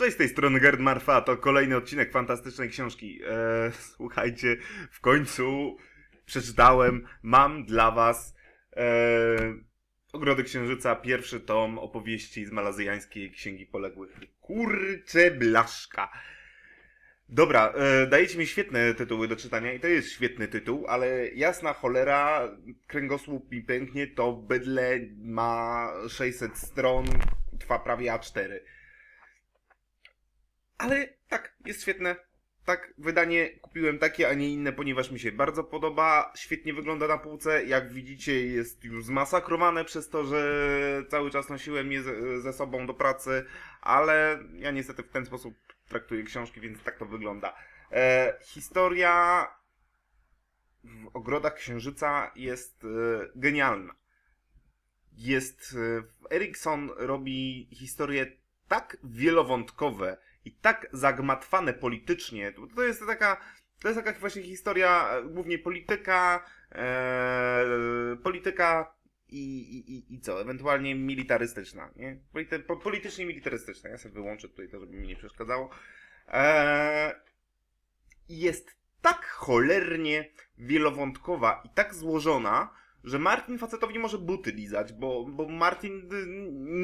Cześć, z tej strony Gerd Marfa, to kolejny odcinek fantastycznej książki. Eee, słuchajcie, w końcu przeczytałem, mam dla was eee, Ogrody Księżyca, pierwszy tom opowieści z malazyjańskiej Księgi Poległych. Kurcze blaszka. Dobra, e, dajecie mi świetne tytuły do czytania i to jest świetny tytuł, ale jasna cholera, kręgosłup mi pęknie, to bydle ma 600 stron, trwa prawie A4. Ale tak, jest świetne. Tak, wydanie kupiłem takie, a nie inne, ponieważ mi się bardzo podoba. Świetnie wygląda na półce. Jak widzicie, jest już zmasakrowane przez to, że cały czas nosiłem je ze, sobą do pracy, ale ja niestety w ten sposób traktuję książki, więc tak to wygląda. E, historia w Ogrodach Księżyca jest e, genialna. Jest. E, Erikson robi historie tak wielowątkowe i tak zagmatwane politycznie. To, jest taka. To jest taka właśnie historia, e, głównie polityka, e, polityka i, i, i- co? Ewentualnie militarystyczna, nie? Polity, po, politycznie militarystyczna. Ja sobie wyłączę tutaj to, żeby mi nie przeszkadzało. E, jest tak cholernie wielowątkowa i tak złożona, że Martin facetowi może buty lizać, bo, bo Martin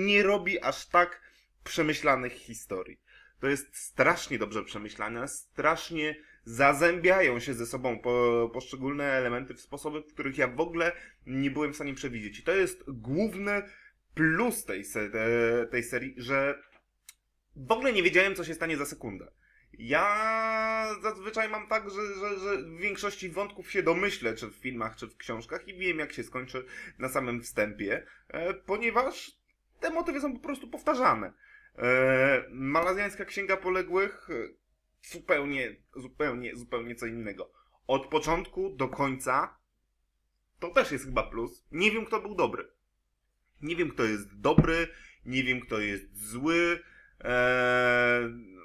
nie robi aż tak przemyślanych historii. To jest strasznie dobrze przemyślane, strasznie zazębiają się ze sobą po, poszczególne elementy w sposoby, w których ja w ogóle nie byłem w stanie przewidzieć. I to jest główny plus tej, se, te- tej serii, że w ogóle nie wiedziałem, co się stanie za sekundę. Ja zazwyczaj mam tak, że, że, że w większości wątków się domyślę, czy w filmach, czy w książkach i wiem, jak się skończy na samym wstępie, e, ponieważ te motywy są po prostu powtarzane. E, Malazjańska Księga Poległych e, zupełnie, zupełnie, zupełnie co innego. Od początku do końca to też jest chyba plus. Nie wiem, kto był dobry. Nie wiem, kto jest dobry, nie wiem, kto jest zły. Eee,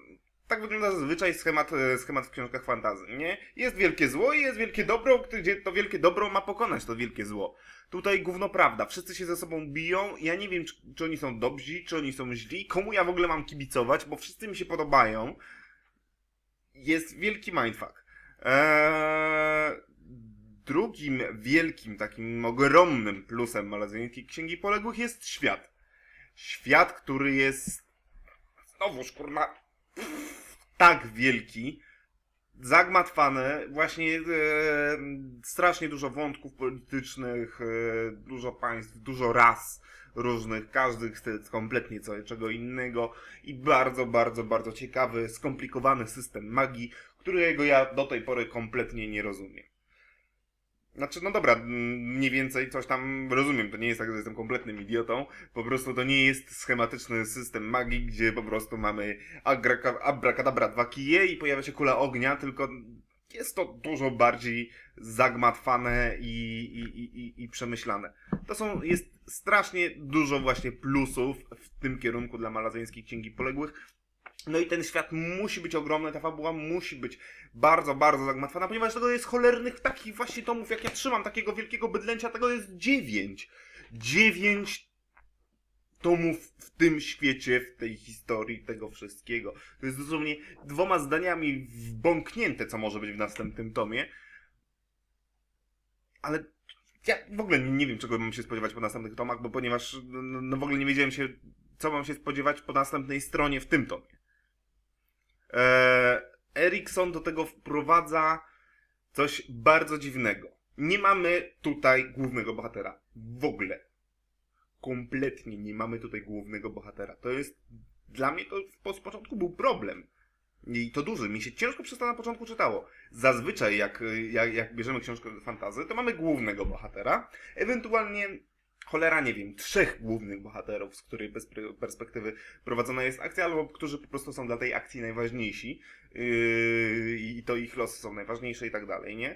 tak wygląda zazwyczaj schemat, e, schemat w książkach fantazy, nie? Jest wielkie zło i jest wielkie dobro, gdzie to wielkie dobro ma pokonać to wielkie zło. Tutaj gówno prawda, wszyscy się ze sobą biją, ja nie wiem, czy, czy oni są dobrzy, czy oni są źli, komu ja w ogóle mam kibicować, bo wszyscy mi się podobają. Jest wielki mindfuck. Eee, drugim wielkim, takim ogromnym plusem malazyjskiej Księgi Poległych jest świat. Świat, który jest znowuż, kurna, tak wielki, zagmatwany, właśnie e, strasznie dużo wątków politycznych, e, dużo państw, dużo ras różnych, każdy chce kompletnie co, czego innego i bardzo, bardzo, bardzo ciekawy, skomplikowany system magii, którego ja do tej pory kompletnie nie rozumiem. Znaczy, no dobra, mniej więcej coś tam rozumiem. To nie jest tak, że jestem kompletnym idiotą. Po prostu to nie jest schematyczny system magii, gdzie po prostu mamy abracadabra dwa kije i pojawia się kula ognia, tylko jest to dużo bardziej zagmatwane i, i, i, i, i przemyślane. To są, jest strasznie dużo właśnie plusów w tym kierunku dla malazyjskiej Księgi Poległych. No i ten świat musi być ogromny, ta fabuła musi być bardzo, bardzo zagmatwana, ponieważ tego jest cholernych takich właśnie tomów, jak ja trzymam, takiego wielkiego bydlęcia, tego jest dziewięć. Dziewięć tomów w tym świecie, w tej historii, tego wszystkiego. To jest dosłownie dwoma zdaniami wbąknięte, co może być w następnym tomie. Ale ja w ogóle nie, wiem, czego mam się spodziewać po następnych tomach, bo ponieważ no, no w ogóle nie wiedziałem się, co mam się spodziewać po następnej stronie w tym tomie. Eee, Erikson do tego wprowadza coś bardzo dziwnego. Nie mamy tutaj głównego bohatera. W ogóle. Kompletnie nie mamy tutaj głównego bohatera. To jest. Dla mnie to z początku był problem. I to duży. Mi się ciężko przez to na początku czytało. Zazwyczaj, jak, jak, jak bierzemy książkę fantazy, to mamy głównego bohatera, ewentualnie cholera, nie wiem, trzech głównych bohaterów, z której perspektywy prowadzona jest akcja, albo którzy po prostu są dla tej akcji najważniejsi yy, i to ich losy są najważniejsze i tak dalej, nie?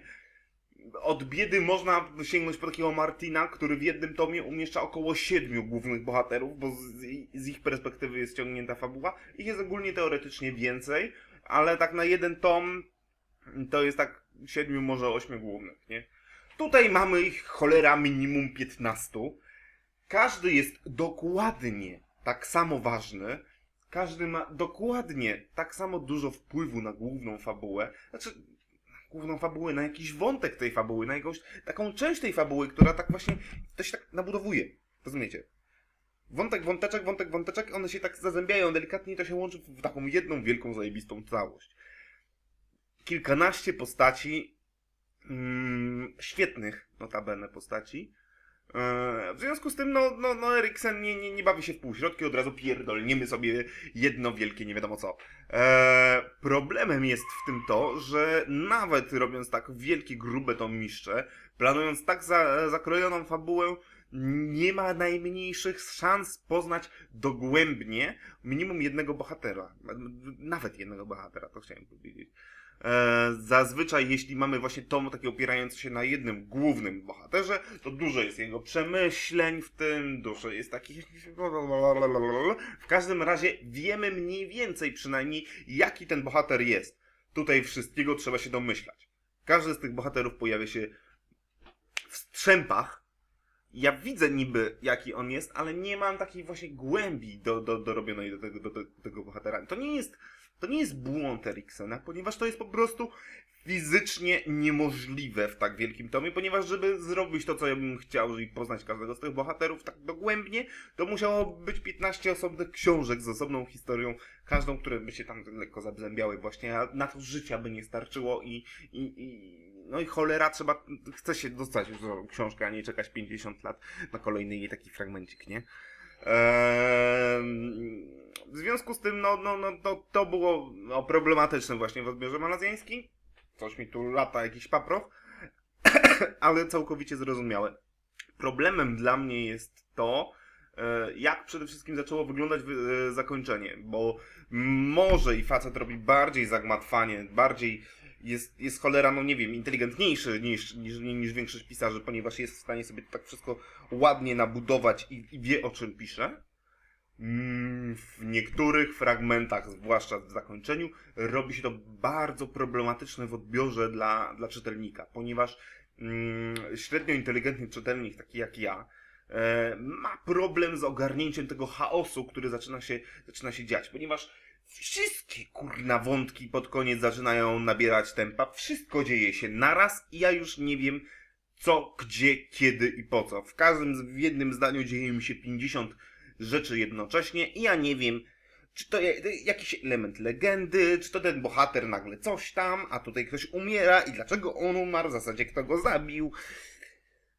Od biedy można sięgnąć po takiego Martina, który w jednym tomie umieszcza około siedmiu głównych bohaterów, bo z, z ich perspektywy jest ciągnięta fabuła. Ich jest ogólnie teoretycznie więcej, ale tak na jeden tom to jest tak siedmiu, może ośmiu głównych, nie? Tutaj mamy ich cholera minimum 15. Każdy jest dokładnie tak samo ważny. każdy ma dokładnie tak samo dużo wpływu na główną fabułę, znaczy główną fabułę, na jakiś wątek tej fabuły, na jakąś taką część tej fabuły, która tak właśnie, to się tak nabudowuje. Rozumiecie? Wątek, wąteczek, wątek, wąteczek, one się tak zazębiają delikatnie i to się łączy w taką jedną wielką, zajebistą całość. Kilkanaście postaci, mm, świetnych notabene postaci. E, W związku z tym, no, no, no Eriksen nie, nie, nie bawi się w półśrodki, od razu pierdolniemy sobie jedno wielkie nie wiadomo co. E, problemem jest w tym to, że nawet robiąc tak wielkie, grube to miszcze, planując tak za, zakrojoną fabułę, nie ma najmniejszych szans poznać dogłębnie minimum jednego bohatera. Nawet jednego bohatera, to chciałem powiedzieć. E, zazwyczaj, jeśli mamy właśnie tom taki opierający się na jednym głównym bohaterze, to dużo jest jego przemyśleń w tym, dużo jest takich. W każdym razie wiemy mniej więcej przynajmniej, jaki ten bohater jest. Tutaj wszystkiego trzeba się domyślać. Każdy z tych bohaterów pojawia się w strzępach. Ja widzę niby, jaki on jest, ale nie mam takiej właśnie głębi do, do, dorobionej do tego, do, do tego bohatera. To nie jest to nie jest błąd Eriksena, ponieważ to jest po prostu fizycznie niemożliwe w tak wielkim tomie, ponieważ żeby zrobić to, co ja bym chciał, czyli poznać każdego z tych bohaterów tak dogłębnie, to musiało być 15 osobnych książek z osobną historią, każdą, które by się tam lekko zabzębiały właśnie, a na to życia by nie starczyło i, i, i no i cholera, trzeba, chce się dostać już do książkę, a nie czekać 50 lat na kolejny jej taki fragmencik, nie? Eee, związku z tym, no, no, no to, to było no, problematyczne właśnie w odbiorze malazjańskim. Coś mi tu lata, jakiś paproch, ale całkowicie zrozumiałe. Problemem dla mnie jest to, e, jak przede wszystkim zaczęło wyglądać wy- e, zakończenie, bo może i facet robi bardziej zagmatwanie, bardziej jest, jest cholera, no nie wiem, inteligentniejszy niż, niż, niż większość pisarzy, ponieważ jest w stanie sobie tak wszystko ładnie nabudować i, i wie o czym pisze. Mm, W niektórych fragmentach, zwłaszcza w zakończeniu, robi się to bardzo problematyczne w odbiorze dla, dla czytelnika, ponieważ mm, średnio inteligentny czytelnik, taki jak ja, e, ma problem z ogarnięciem tego chaosu, który zaczyna się, zaczyna się dziać, ponieważ wszystkie kurna wątki pod koniec zaczynają nabierać tempa, wszystko dzieje się naraz i ja już nie wiem, co, gdzie, kiedy i po co. W każdym, w jednym zdaniu dzieje mi się 50 rzeczy jednocześnie i ja nie wiem, czy to jakiś element legendy, czy to ten bohater nagle coś tam, a tutaj ktoś umiera i dlaczego on umarł, w zasadzie kto go zabił.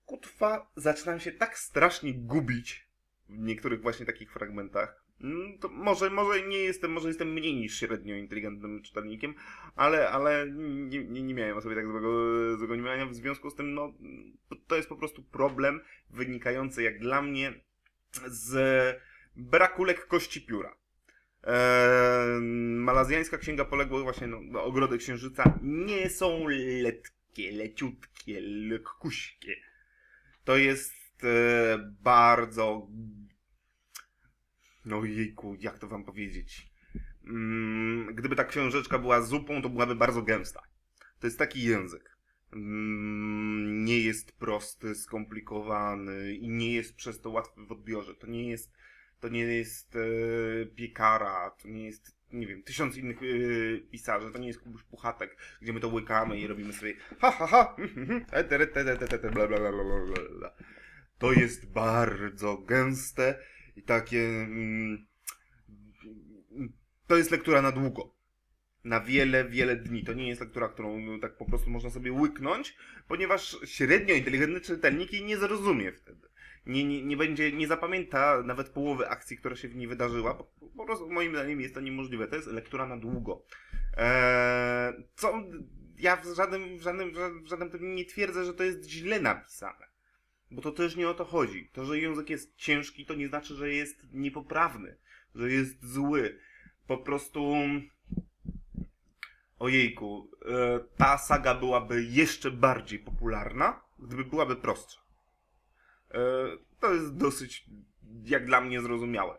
Kutwa, zaczynam się tak strasznie gubić w niektórych właśnie takich fragmentach. Mm, To może, może nie jestem, może jestem mniej niż średnio inteligentnym czytelnikiem, ale, ale nie, nie, nie miałem o sobie tak złego, złego. W związku z tym, no, to jest po prostu problem wynikający, jak dla mnie, z braku lekkości pióra. Eee, malazjańska księga poległych właśnie no, no, ogrody księżyca nie są letkie, leciutkie, lekkuśkie. To jest e, bardzo. No jejku, jak to wam powiedzieć? Mm, gdyby ta książeczka była zupą, to byłaby bardzo gęsta. To jest taki język. Mm, nie jest prosty, skomplikowany i nie jest przez to łatwy w odbiorze. To nie jest, to nie jest e, piekara, to nie jest, nie wiem, tysiąc innych e, pisarzy, to nie jest Kubuś Puchatek, gdzie my to łykamy i robimy sobie ha ha ha, bla, bla, bla, bla. To jest bardzo gęste i takie... Mm, to jest lektura na długo. Na wiele, wiele dni. To nie jest lektura, którą no, tak po prostu można sobie łyknąć, ponieważ średnio inteligentny czytelnik jej nie zrozumie wtedy. Nie, nie, nie będzie, nie zapamięta nawet połowy akcji, która się w niej wydarzyła, bo po prostu moim zdaniem jest to niemożliwe. To jest lektura na długo. Eee, co ja w żadnym, w żadnym, w żadnym tym nie twierdzę, że to jest źle napisane. Bo to też nie o to chodzi. To, że język jest ciężki, to nie znaczy, że jest niepoprawny, że jest zły. Po prostu. Ojejku, e, ta saga byłaby jeszcze bardziej popularna, gdyby byłaby prostsza. E, to jest dosyć, jak dla mnie, zrozumiałe.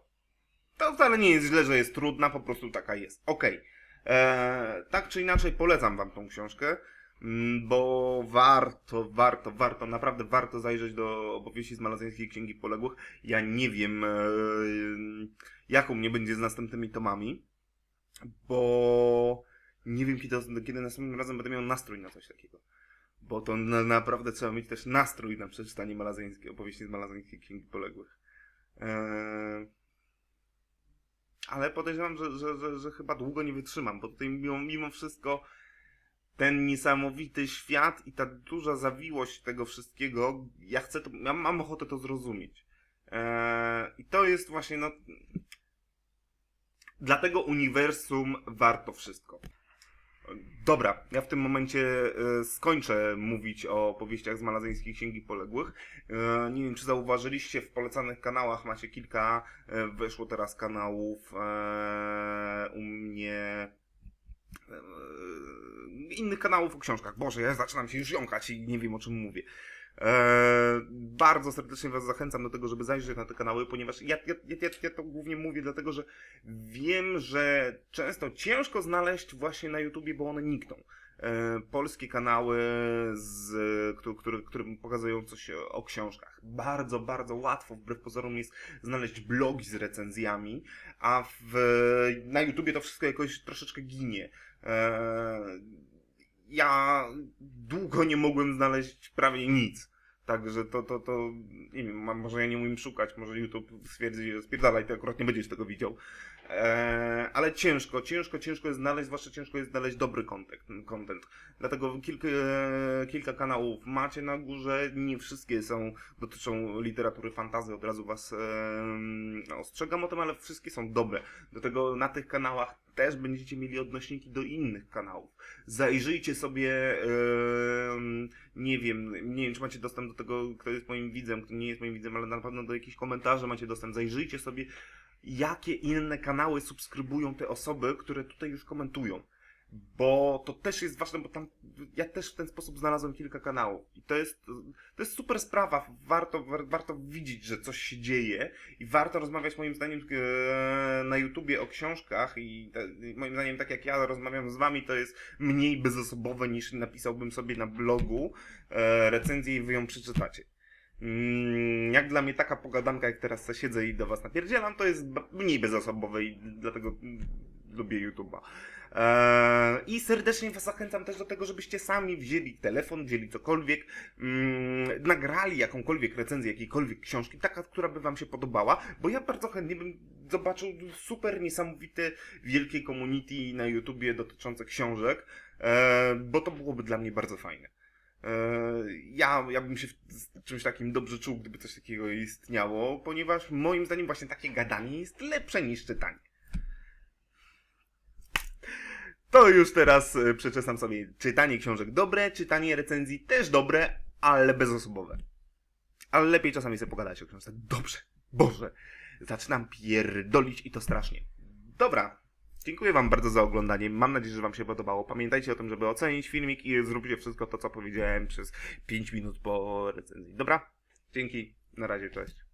To wcale nie jest źle, że jest trudna, po prostu taka jest. Okej. E, Tak czy inaczej, polecam wam tą książkę. Mm, Bo warto, warto, warto, naprawdę warto zajrzeć do opowieści z malazyjskiej księgi poległych. Ja nie wiem, jaką mnie będzie z następnymi tomami, bo nie wiem, kiedy, kiedy następnym razem będę miał nastrój na coś takiego. Bo to na, naprawdę trzeba mieć też nastrój na przeczytanie malazyjskiej opowieści z malazyjskiej księgi poległych. Eee... Ale podejrzewam, że, że, że, że chyba długo nie wytrzymam, bo tutaj mimo, mimo wszystko ten niesamowity świat i ta duża zawiłość tego wszystkiego, ja chcę to, ja mam ochotę to zrozumieć. Eee, I to jest właśnie, no. Dlatego uniwersum warto wszystko. Dobra, ja w tym momencie e, skończę mówić o powieściach z malazyjskiej księgi poległych. E, nie wiem, czy zauważyliście, w polecanych kanałach macie kilka, e, weszło teraz kanałów u mnie innych kanałów o książkach. Boże, ja zaczynam się już jąkać i nie wiem o czym mówię. Eee, bardzo serdecznie Was zachęcam do tego, żeby zajrzeć na te kanały, ponieważ ja, ja, ja, ja to głównie mówię dlatego, że wiem, że często ciężko znaleźć właśnie na YouTubie, bo one nikną. E, polskie kanały, z, które, które pokazują coś o, książkach. Bardzo, bardzo łatwo, wbrew pozorom, jest znaleźć blogi z recenzjami, a w, na YouTubie to wszystko jakoś troszeczkę ginie. E, ja długo nie mogłem znaleźć prawie nic. Także to, to, to, nie wiem, może ja nie umiem szukać, może YouTube stwierdzi, że spierdalaj, ty akurat nie będziesz tego widział. Eee, ale ciężko, ciężko, ciężko jest znaleźć, zwłaszcza ciężko jest znaleźć dobry content. content. Dlatego kilka, kilka kanałów macie na górze, nie wszystkie są, dotyczą literatury fantazy, od razu was em, ostrzegam o tym, ale wszystkie są dobre. Do tego na tych kanałach też będziecie mieli odnośniki do innych kanałów. Zajrzyjcie sobie, em, nie wiem, nie wiem czy macie dostęp do tego, kto jest moim widzem, kto nie jest moim widzem, ale na pewno do jakichś komentarzy macie dostęp. Zajrzyjcie sobie, jakie inne kanały subskrybują te osoby, które tutaj już komentują. Bo to też jest ważne, bo tam ja też w ten sposób znalazłem kilka kanałów. I to jest, to jest super sprawa. Warto, war, warto widzieć, że coś się dzieje i warto rozmawiać moim zdaniem e, na YouTubie o książkach i moim zdaniem tak jak ja rozmawiam z wami, to jest mniej bezosobowe niż napisałbym sobie na blogu e, recenzję i wy ją przeczytacie. Mm, jak dla mnie taka pogadanka, jak teraz siedzę i do was napierdzielam, to jest mniej bezosobowe i dlatego mm, lubię YouTube'a. Eee, I serdecznie was zachęcam też do tego, żebyście sami wzięli telefon, wzięli cokolwiek, mm, nagrali jakąkolwiek recenzję jakiejkolwiek książki, taka, która by wam się podobała, bo ja bardzo chętnie bym zobaczył super niesamowite, wielkie community na YouTubie dotyczące książek, eee, bo to byłoby dla mnie bardzo fajne. Eee, Ja, ja bym się z czymś takim dobrze czuł, gdyby coś takiego istniało, ponieważ moim zdaniem właśnie takie gadanie jest lepsze niż czytanie. To już teraz e, przeczesam sobie czytanie książek dobre, czytanie recenzji też dobre, ale bezosobowe. Ale lepiej czasami sobie pogadać o książce. Dobrze, Boże, zaczynam pierdolić i to strasznie. Dobra, dziękuję wam bardzo za oglądanie. Mam nadzieję, że wam się podobało. Pamiętajcie o tym, żeby ocenić filmik i zróbcie wszystko to, co powiedziałem przez 5 minut po recenzji. Dobra? Dzięki, na razie, cześć.